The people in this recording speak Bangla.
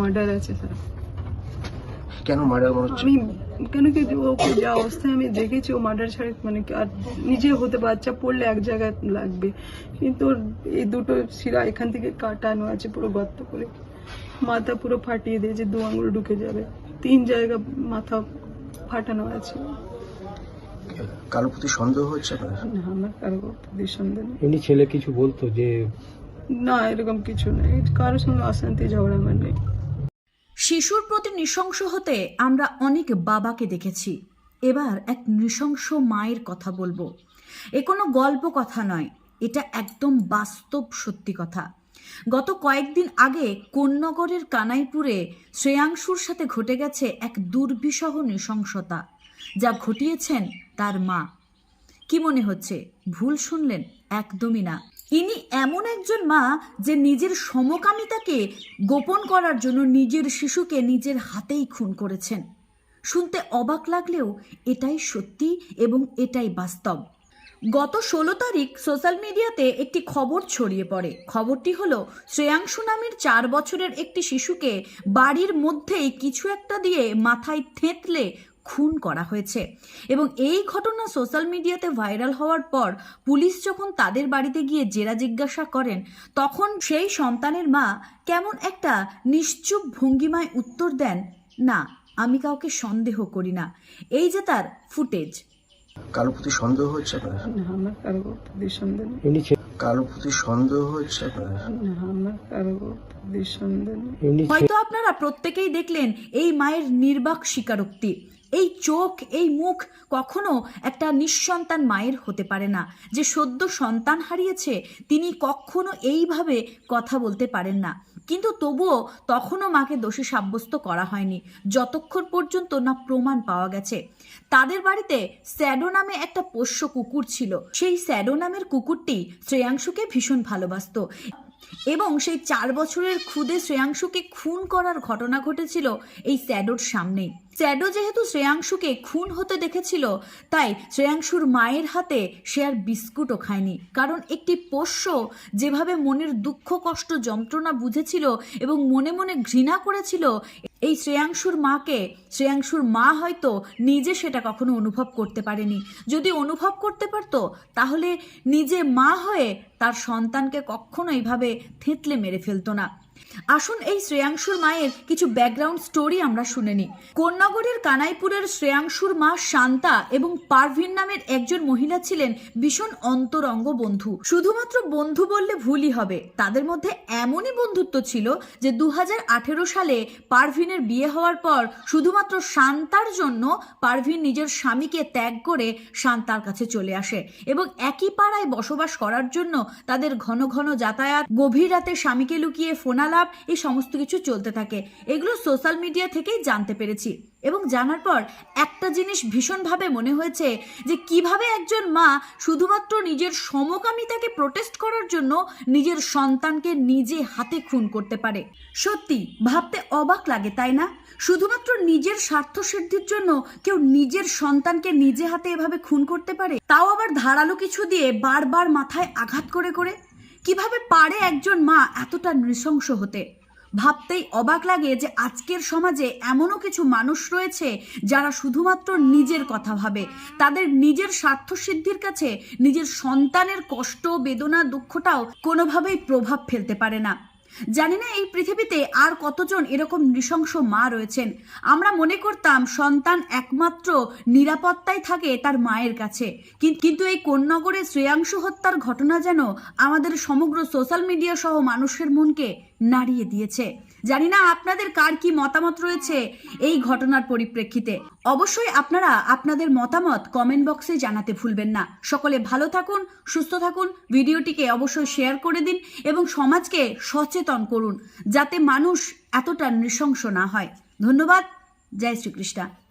মার্ডার আছে স্যার কেন মার্ডার মনে হচ্ছে? আমি কেন কি ওকে যে অবস্থায় আমি দেখেছি ও মার্ডার ছাড়া মানে আর নিজে হতে বাচ্চা পড়লে এক জায়গায় লাগবে। কিন্তু এই দুটো শিরা এখান থেকে কাটানো আছে পুরো গর্ত করে। মাথা পুরো ফাটিয়ে দিয়েছে দু আঙুল ঢুকে যাবে। তিন জায়গা মাথা ফাটানো আছে। কারোর প্রতি সন্দেহ হচ্ছে না আমার কারও প্রতি সন্দেহ নেই। এমনি ছেলে কিছু বলতো যে না এরকম কিছু নেই। কারোর সঙ্গে অশান্তি ঝগড়া আমার নেই শিশুর প্রতি নৃশংস হতে আমরা অনেক বাবাকে দেখেছি। এবার এক নৃশংস মায়ের কথা বলব। এ কোনো গল্প কথা নয়, এটা একদম বাস্তব সত্যি কথা। গত কয়েকদিন আগে কোন্নগরের কানাইপুরে শ্রেয়াংশুর সাথে ঘটে গেছে এক দুর্বিষহ নৃশংসতা। যা ঘটিয়েছেন তার মা। কি মনে হচ্ছে? ভুল শুনলেন? একদমই না। ইনি এমন একজন মা যে নিজের সমকামিতাকে গোপন করার জন্য নিজের শিশুকে নিজের হাতেই খুন করেছেন। শুনতে অবাক লাগলেও এটাই সত্যি এবং এটাই বাস্তব। গত ষোলো তারিখ সোশ্যাল মিডিয়াতে একটি খবর ছড়িয়ে পড়ে। খবরটি হলো, শ্রেয়াংশু নামের চার বছরের একটি শিশুকে বাড়ির মধ্যেই কিছু একটা দিয়ে মাথায় থেঁতলে খুন করা হয়েছে। এবং এই ঘটনা সোশ্যাল মিডিয়াতে ভাইরাল হওয়ার পর পুলিশ যখন তাদের বাড়িতে গিয়ে জেরা জিজ্ঞাসা করেন তখন সেই সন্তানের মা কেমন একটা নিশ্চুপ ভঙ্গিমায় উত্তর দেন না আমি কাউকে সন্দেহ করি না। এই যে তার ফুটেজ। কারোর প্রতি সন্দেহ হচ্ছে আপনার? না আমার কারও প্রতি সন্দেহ নেই। এমনি ছে- প্রতি সন্দেহ হচ্ছে আপনার? না আমার কারও প্রতি সন্দেহ নেই। হয়তো আপনারা প্রত্যেকেই দেখলেন এই মায়ের নির্বাক স্বীকারোক্তি। এই চোখ, এই মুখ কখনো একটা নিঃসন্তান মায়ের হতে পারে না। যে সদ্য সন্তান হারিয়েছে, তিনি কখনো এইভাবে কথা বলতে পারেন না। কিন্তু তবুও তখনও মাকে দোষী সাব্যস্ত করা হয়নি। যতক্ষণ পর্যন্ত না প্রমাণ পাওয়া গেছে। তাদের বাড়িতে স্যাডো নামে একটা পোষ্য কুকুর ছিল। সেই স্যাডো নামের কুকুরটি শ্রেয়াংশুকে ভীষণ ভালোবাসতো। এবং সেই চার বছরের খুদে শ্রেয়াংশুকে খুন করার ঘটনা ঘটেছিল এই স্যাডোর সামনেই। স্যাডো যেহেতু শ্রেয়াংশুকে খুন হতে দেখেছিল, তাই শ্রেয়াংশুর মায়ের হাতে সে আর বিস্কুটও খায়নি। কারণ একটি পোষ্য যেভাবে মনের দুঃখ, কষ্ট, যন্ত্রণা বুঝেছিল এবং মনে মনে ঘৃণা করেছিল, এই শ্রেয়াংশুর মাকে, শ্রেয়াংশুর মা হয়তো নিজে সেটা কখনো অনুভব করতে পারেনি। যদি অনুভব করতে পারতো, তাহলে নিজে মা হয়ে তার সন্তানকে কখনো এইভাবে থেঁতলে মেরে ফেলতো না। আসুন এই শ্রেয়াংশুর মায়ের কিছু ব্যাকগ্রাউন্ড স্টোরি আমরা শুনে নিই। কোন্নগরের কানাইপুরের শ্রেয়াংশুর মা শান্তা এবং পারভিন নামের একজন মহিলা ছিলেন ভীষণ অন্তরঙ্গ বন্ধু। শুধুমাত্র বন্ধু বললে ভুলই হবে। তাদের মধ্যে এমনই বন্ধুত্ব ছিল যে দু সালে পারভিনের বিয়ে হওয়ার পর শুধুমাত্র শান্তার জন্য পারভিন নিজের স্বামীকে ত্যাগ করে শান্তার কাছে চলে আসে এবং একই পাড়ায় বসবাস করার জন্য তাদের ঘন ঘন যাতায়াত, গভীর রাতে স্বামীকে লুকিয়ে ফোনালাপ এই সমস্ত কিছু চলতে থাকে। এগুলো সোশ্যাল মিডিয়া থেকেই জানতে পেরেছি। এবং জানার পর একটা জিনিস ভীষণভাবে মনে হয়েছে যে কীভাবে একজন মা শুধুমাত্র নিজের সমকামিতাকে প্রোটেস্ট করার জন্য নিজের সন্তানকে নিজে হাতে খুন করতে পারে। সত্যি, ভাবতে অবাক লাগে, তাই না? শুধুমাত্র নিজের স্বার্থ সিদ্ধির জন্য কেউ নিজের সন্তানকে নিজে হাতে এভাবে খুন করতে পারে? তাও আবার ধারালো কিছু দিয়ে বারবার মাথায় আঘাত করে করে? কীভাবে পারে একজন মা এতটা নৃশংস হতে? ভাবতেই অবাক লাগে যে আজকের সমাজে এমনও কিছু মানুষ রয়েছে যারা শুধুমাত্র নিজের কথা ভাবে। তাদের নিজের স্বার্থ সিদ্ধির কাছে নিজের সন্তানের কষ্ট, বেদনা, দুঃখটাও কোনোভাবেই প্রভাব ফেলতে পারে না। জানি না এই পৃথিবীতে আর কতজন এরকম নৃশংস মা রয়েছেন। আমরা মনে করতাম সন্তান একমাত্র নিরাপত্তায় থাকে তার মায়ের কাছে। কিন- কিন্তু এই কোন্নগরে শ্রেয়াংশ হত্যার ঘটনা যেন আমাদের সমগ্র সোশ্যাল মিডিয়া সহ মানুষের মনকে নাড়িয়ে দিয়েছে। জানি না আপনাদের কার কি মতামত রয়েছে এই ঘটনার পরিপ্রেক্ষিতে। অবশ্যই আপনারা আপনাদের মতামত কমেন্ট বক্সে জানাতে ভুলবেন না। সকলে ভালো থাকুন, সুস্থ থাকুন, ভিডিওটিকে অবশ্যই শেয়ার করে দিন এবং সমাজকে সচেতন করুন, যাতে মানুষ এতটা নৃশংস না হয়। ধন্যবাদ, জয় শ্রীকৃষ্ণা।